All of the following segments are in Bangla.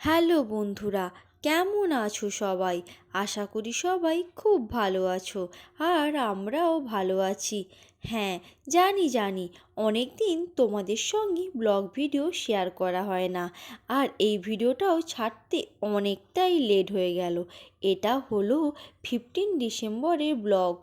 হ্যালো বন্ধুরা, কেমন আছো সবাই? আশা করি সবাই খুব ভালো আছো আর আমরাও ভালো আছি। হ্যাঁ জানি জানি অনেক দিন তোমাদের সঙ্গে ব্লগ ভিডিও শেয়ার করা হয় না আর এই ভিডিওটাও ছাড়তে অনেকটাই লেট হয়ে গেল। এটা হলো ফিফটিন ডিসেম্বরের ব্লগ।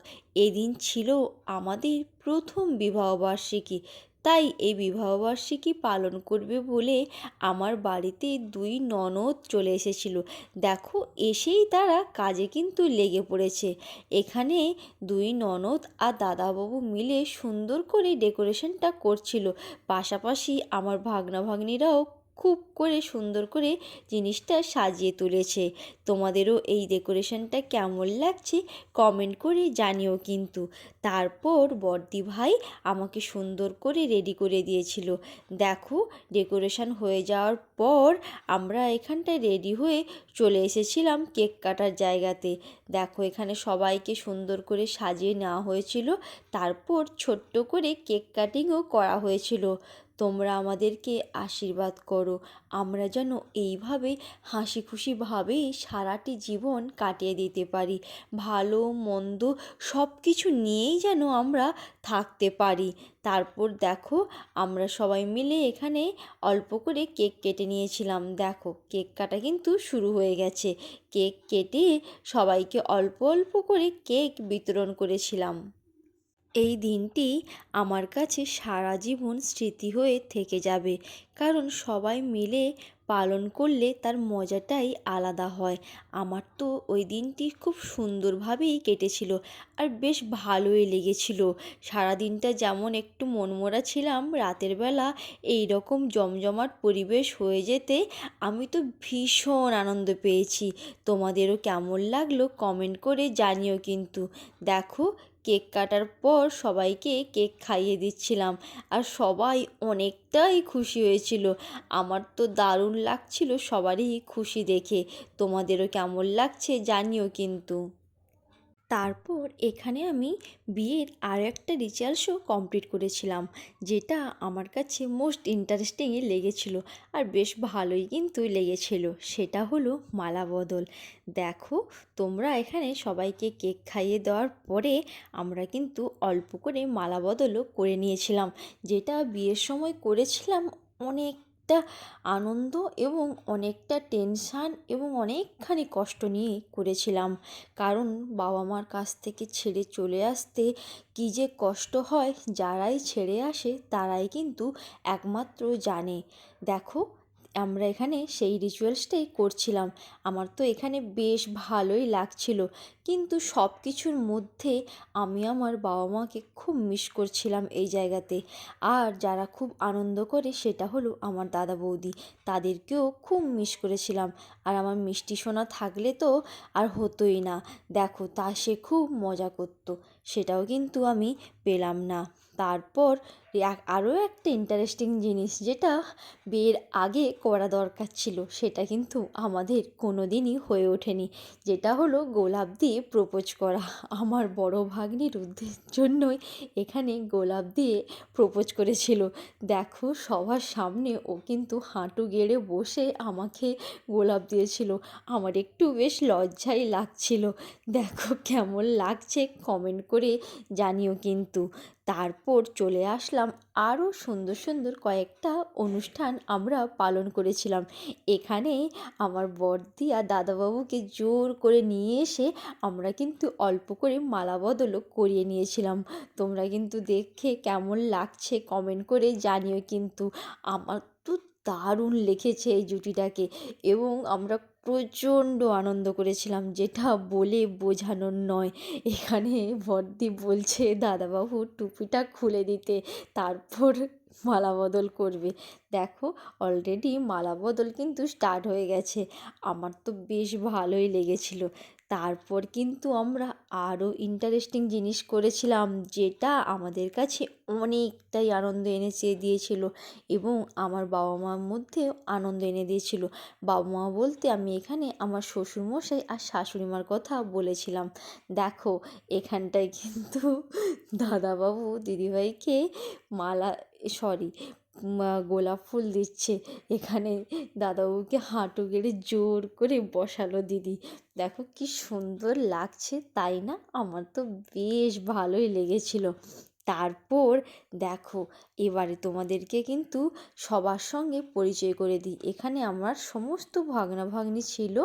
এদিন ছিল আমাদের প্রথম বিবাহবার্ষিকী তাই এই বিবাহবার্ষিকী পালন করবে বলে আমার বাড়িতে দুই ননদ চলে এসেছিল। দেখো, এসেই তারা কাজে কিন্তু লেগে পড়েছে। এখানে দুই ননদ আর দাদাবাবু মিলে সুন্দর করে ডেকোরেশনটা করছিল। পাশাপাশি আমার ভাগ্না ভাগ্নিরাও খুব করে সুন্দর করে জিনিসটা সাজিয়ে তুলেছে। তোমাদেরও এই ডেকোরেশনটা কেমন লাগছে কমেন্ট করে জানিও কিন্তু। তারপর বর্দি ভাই আমাকে সুন্দর করে রেডি করে দিয়েছিল। দেখো, ডেকোরেশন হয়ে যাওয়ার পর আমরা এখানটায় রেডি হয়ে চলে এসেছিলাম কেক কাটার জায়গাতে। দেখো, এখানে সবাইকে সুন্দর করে সাজিয়ে নেওয়া হয়েছিল। তারপর ছোট্ট করে কেক কাটিংও করা হয়েছিল। তোমরা আমাদেরকে আশীর্বাদ করো। আমরা যেন এইভাবে হাসি খুশিভাবেই সারাটি জীবন কাটিয়ে দিতে পারি। ভালো, মন্দ সব কিছু নিয়েই যেন আমরা থাকতে পারি। তারপর দেখো, আমরা সবাই মিলে এখানে অল্প করে কেক কেটে নিয়েছিলাম। দেখো, কেক কাটা কিন্তু শুরু হয়ে গেছে। কেক কেটে সবাইকে অল্প অল্প করে কেক বিতরণ করেছিলাম। এই দিনটি আমার কাছে সারা জীবন স্মৃতি হয়ে থেকে যাবে। কারণ সবাই মিলে পালন করলে তার মজাটাই আলাদা হয়। আমার তো ওই দিনটি খুব সুন্দরভাবেই কেটেছিল আর বেশ ভালোই লেগেছিল। সারাদিনটা যেমন একটু মনমরা ছিলাম, রাতের বেলা এই রকম জমজমাট পরিবেশ হয়ে যেতে আমি তো ভীষণ আনন্দ পেয়েছি। তোমাদেরও কেমন লাগল কমেন্ট করে জানিও কিন্তু। দেখো কেক কাটার পর সবাইকে কেক খাইয়ে দিচ্ছিলাম আর সবাই অনেকটাই খুশি হয়েছিল। আমার তো দারুণ লাগছিল সবারই খুশি দেখে। তোমাদেরও কেমন লাগছে জানিও কিন্তু। তারপর এখানে আমি বিয়ের আর একটা রিচুয়ালসও কমপ্লিট করেছিলাম, যেটা আমার কাছে মোস্ট ইন্টারেস্টিংই লেগেছিল আর বেশ ভালোই কিন্তু লেগেছিল। সেটা হলো মালা বদল। দেখো, তোমরা এখানে সবাইকে কেক খাইয়ে দেওয়ার পরে আমরা কিন্তু অল্প করে মালা বদলও করে নিয়েছিলাম, যেটা বিয়ের সময় করেছিলাম অনেক একটা আনন্দ এবং অনেকটা টেনশান এবং অনেকখানি কষ্ট নিয়ে করেছিলাম। কারণ বাবা মার কাছ থেকে ছেড়ে চলে আসতে কী যে কষ্ট হয়, যারাই ছেড়ে আসে তারাই কিন্তু একমাত্র জানে। দেখো আমরা এখানে সেই রিচুয়ালসটাই করছিলাম। আমার তো এখানে বেশ ভালোই লাগছিল। কিন্তু সব কিছুর মধ্যে আমি আমার বাবা মাকে খুব মিস করছিলাম এই জায়গাতে। আর যারা খুব আনন্দ করে সেটা হলো আমার দাদা বৌদি। তাদেরকেও খুব মিস করেছিলাম। আর আমার মিষ্টি সোনা থাকলে তো আর হতোই না। দেখো, তা সে খুব মজা করতো। সেটাও কিন্তু আমি পেলাম না। তারপর আরও একটা ইন্টারেস্টিং জিনিস যেটা বিয়ের আগে করা দরকার ছিল, সেটা কিন্তু আমাদের কোনো দিনই হয়ে ওঠেনি। যেটা হলো গোলাপ দিয়ে প্রপোজ করা। আমার বড় ভাগ্নির উদ্দেশ্যের জন্যই এখানে গোলাপ দিয়ে প্রপোজ করেছিল। দেখো, সবার সামনে ও কিন্তু হাঁটু গেড়ে বসে আমাকে গোলাপ দিয়েছিল। আমার একটু বেশ লজ্জাই লাগছিল। দেখো কেমন লাগছে কমেন্ট করে জানিও কিন্তু। তারপর চলে আসলাম আরও সুন্দর সুন্দর কয়েকটা অনুষ্ঠান আমরা পালন করেছিলাম। এখানে আমার বর্দি আর দাদাবাবুকে জোর করে নিয়ে এসে আমরা কিন্তু অল্প করে মালা বদলও করিয়ে নিয়েছিলাম। তোমরা কিন্তু দেখে কেমন লাগছে কমেন্ট করে জানিও কিন্তু। আমার দারুণ লেখেছে এই জুটিটাকে এবং আমরা প্রচণ্ড আনন্দ করেছিলাম, যেটা বলে বোঝানোর নয়। এখানে বড়দি বলছে, দাদাবাবু টুপিটা খুলে দিতে, তারপর মালা বদল করবে। দেখো অলরেডি মালা বদল কিন্তু স্টার্ট হয়ে গেছে। আমার তো বেশ ভালোই লেগেছিল। তারপর কিন্তু আমরা আরও ইন্টারেস্টিং জিনিস করেছিলাম, যেটা আমাদের কাছে অনেকটাই আনন্দ এনে চেয়ে দিয়েছিল এবং আমার বাবা মার মধ্যে আনন্দ এনে দিয়েছিল। বাবা মা বলতে আমি এখানে আমার শ্বশুরমশাই আর শাশুড়ি মার কথা বলেছিলাম। দেখো, এখানটায় কিন্তু দাদাবাবু, দিদিভাইকে মালা সরি গোলাপ ফুল দিচ্ছে। এখানে দাদাবাবুকে হাঁটু গেড়ে জোর করে বসালো দিদি। দেখো কি সুন্দর লাগছে, তাই না? আমার তো বেশ ভালোই লেগেছিল। তারপর দেখো, এবারে তোমাদেরকে কিন্তু সবার সঙ্গে পরিচয় করে দিই। এখানে আমার সমস্ত ভাগ্না ভাগ্নি ছিল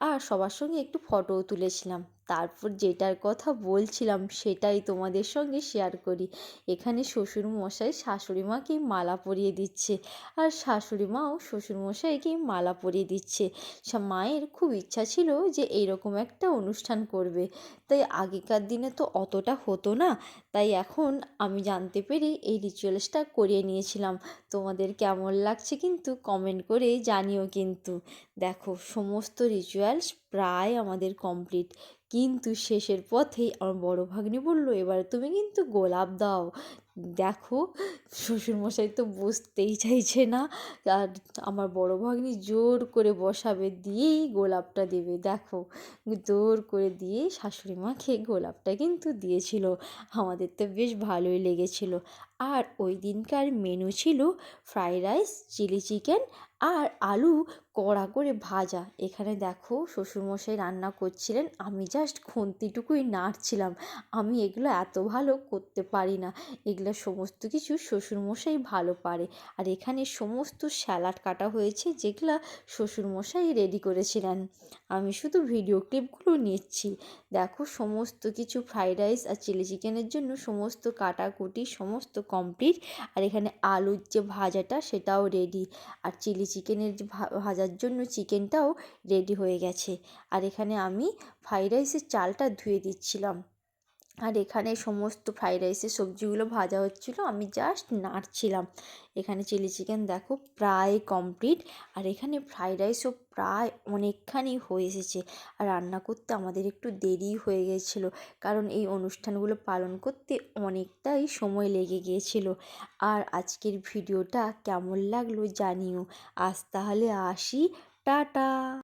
আর সবার সঙ্গে একটু ফটোও তুলেছিলাম। তারপর যেটার কথা বলছিলাম সেটাই তোমাদের সঙ্গে শেয়ার করি। এখানে শ্বশুর মশাই শাশুড়ি মাকে মালা পরিয়ে দিচ্ছে আর শাশুড়ি মাও শ্বশুর মশাইকে মালা পরিয়ে দিচ্ছে। মায়ের খুব ইচ্ছা ছিল যে এইরকম একটা অনুষ্ঠান করবে। তাই আগেকার দিনে তো অতটা হতো না। তাই এখন আমি জানতে পেরে এই রিচুয়ালসটা করিয়ে নিয়েছিলাম। তোমাদের কেমন লাগছে কিন্তু কমেন্ট করে জানিও কিন্তু। দেখো, সমস্ত রিচুয়ালস প্রায় আমাদের কমপ্লিট কিন্তু শেষের পথেই আমার বড় ভাগ্নি বলল, এবার তুমি কিন্তু গোলাপ দাও। দেখো, শ্বশুরমশাই তো বসতেই চাইছে না। আর আমার বড় ভাগ্নি জোর করে বসাবে, দিয়েই গোলাপটা দেবে। দেখো, জোর করে দিয়ে শাশুড়ি মাকে গোলাপটা কিন্তু দিয়েছিল। আমাদের তো বেশ ভালোই লেগেছিল। আর ওই দিনকার মেনু ছিল ফ্রাইড রাইস চিলি চিকেন আর আলু কড়া করে ভাজা। এখানে দেখো শ্বশুরমশাই রান্না করছিলেন। আমি জাস্ট খুন্তিটুকুই নাড়ছিলাম। আমি এগুলো এত ভালো করতে পারি না। এগুলো সমস্ত কিছু শ্বশুরমশাই ভালো পারে। আর এখানে সমস্ত স্যালাড কাটা হয়েছে যেগুলো শ্বশুরমশাই রেডি করেছিলেন। আমি শুধু ভিডিও ক্লিপগুলো নিচ্ছি। দেখো সমস্ত কিছু ফ্রাইড রাইস আর চিলি চিকেনের জন্য সমস্ত কাটাকুটি, সমস্ত কমপ্লিট আর এখানে আলুর যে ভাজাটা, সেটাও রেডি আর চিলি চিকেনের যে ভাজার জন্য চিকেনটাও রেডি হয়ে গেছে। আর এখানে আমি ফ্রাইড রাইসের চালটা ধুয়ে দিচ্ছিলাম। আর এখানে সমস্ত ফ্রাইড রাইসের সবজিগুলো ভাজা হচ্ছিল। আমি জাস্ট নাড়ছিলাম। এখানে চিলি চিকেন দেখো প্রায় কমপ্লিট আর এখানে ফ্রাইড রাইসও প্রায় অনেকখানি হয়ে এসেছে। আর রান্না করতে আমাদের একটু দেরি হয়ে গেছিল কারণ এই অনুষ্ঠানগুলো পালন করতে অনেকটাই সময় লেগে গিয়েছিল। আর আজকের ভিডিওটা কেমন লাগল জানিও। আজ তাহলে আসি। টাটা!